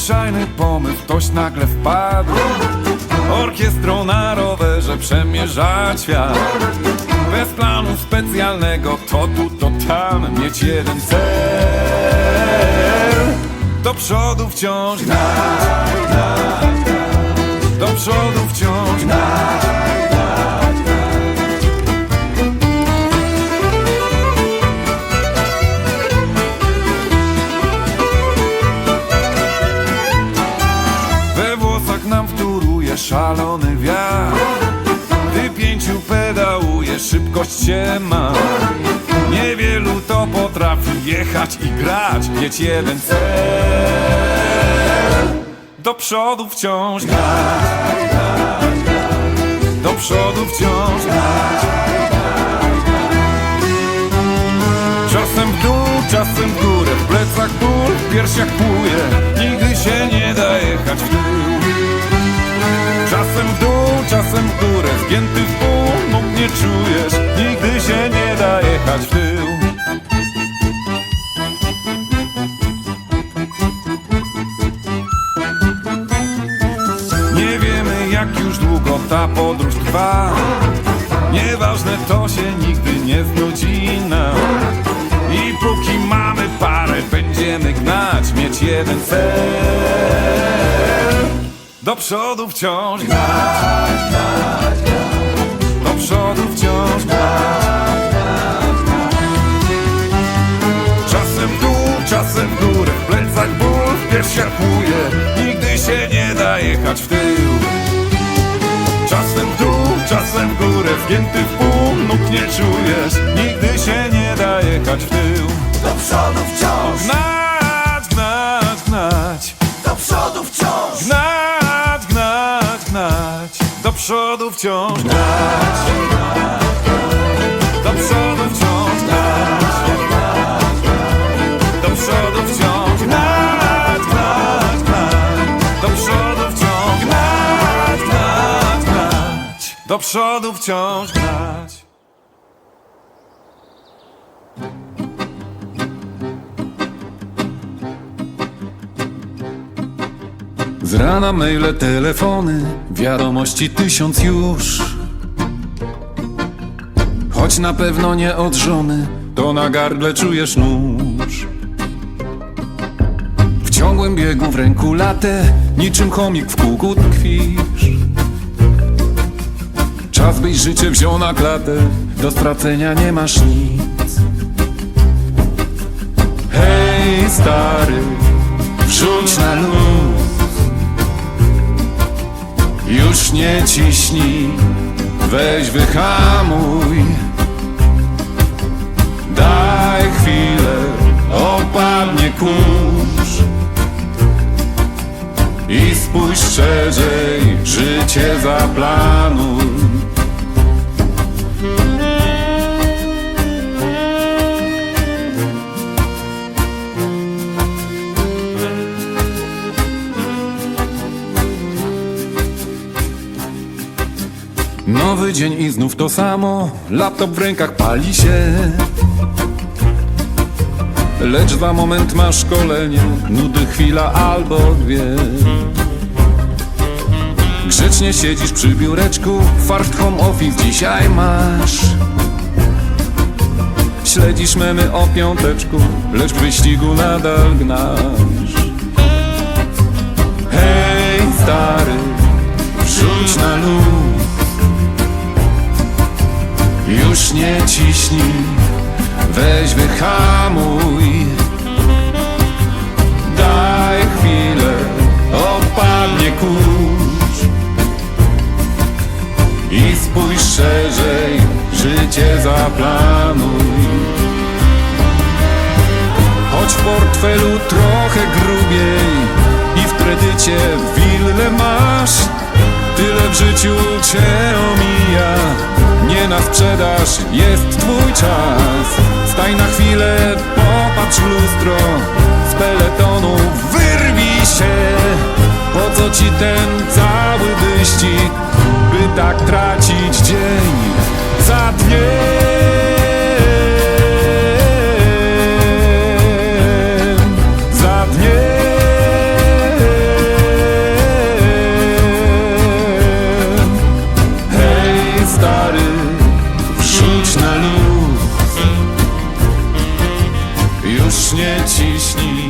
nadzwyczajny pomysł ktoś nagle wpadł. Orkiestrą na rowerze przemierzać świat. Bez planu specjalnego to tu, to tam Mieć jeden cel. Do przodu wciąż gnać. Do przodu wciąż gnać szalony wiatr. Gdy pięciu pedałuje, szybkość się ma. Niewielu to potrafi jechać i grać Mieć jeden cel. Do przodu wciąż grać. Do przodu wciąż grać. Czasem w dół, czasem w górę W plecach ból, w piersiach płuje. Nigdy się nie da jechać w tył górę Zgięty w pół, nóg nie czujesz Nigdy się nie da jechać w tył. Nie wiemy jak już długo ta podróż trwa. Nieważne to się nigdy nie znudzi nam. I póki mamy parę będziemy gnać Mieć jeden cel przodu wciąż gnać, gnać, gnać. Do przodu wciąż gnać, gnać, gnać. Czasem w dół, czasem w górę. W plecach ból, w piersiach Nigdy się nie da jechać w tył. Czasem w dół, czasem w górę. Wgięty w pół, nóg nie czujesz. Nigdy się nie da jechać w tył. Do przodu wciąż, wciąż gnać Do przodu wciąż gnać Do przodu wciąż gnać, gnać Do przodu wciąż gnać, gnać Do przodu wciąż gnać Z rana maile, telefony, wiadomości tysiąc już. Choć na pewno nie od żony, to na gardle czujesz nóż. W ciągłym biegu w ręku latę, niczym chomik w kółku tkwisz. Czas byś życie wziął na klatę, do stracenia nie masz nic. Hej stary, wrzuć na luz już nie ciśnij, weź wyhamuj. Daj chwilę, opadnie kurz. I spójrz szerzej, życie zaplanuj Nowy dzień i znów to samo. Laptop w rękach pali się. Lecz za moment masz szkolenie Nudy chwila albo dwie. Grzecznie siedzisz przy biureczku Fart home office dzisiaj masz. Śledzisz memy o piąteczku Lecz w wyścigu nadal gnasz. Hej stary Wrzuć na luz już nie ciśnij, weź wyhamuj Daj chwilę, opadnie kurz. I spójrz szerzej, życie zaplanuj. Choć w portfelu trochę grubiej I w kredycie willę masz Tyle w życiu cię sprzedaż jest twój czas. Staj na chwilę, popatrz w lustro Z peletonu wyrwij się. Po co ci ten cały wyścig By tak tracić dzień? Za dniem Już nie ciśnij,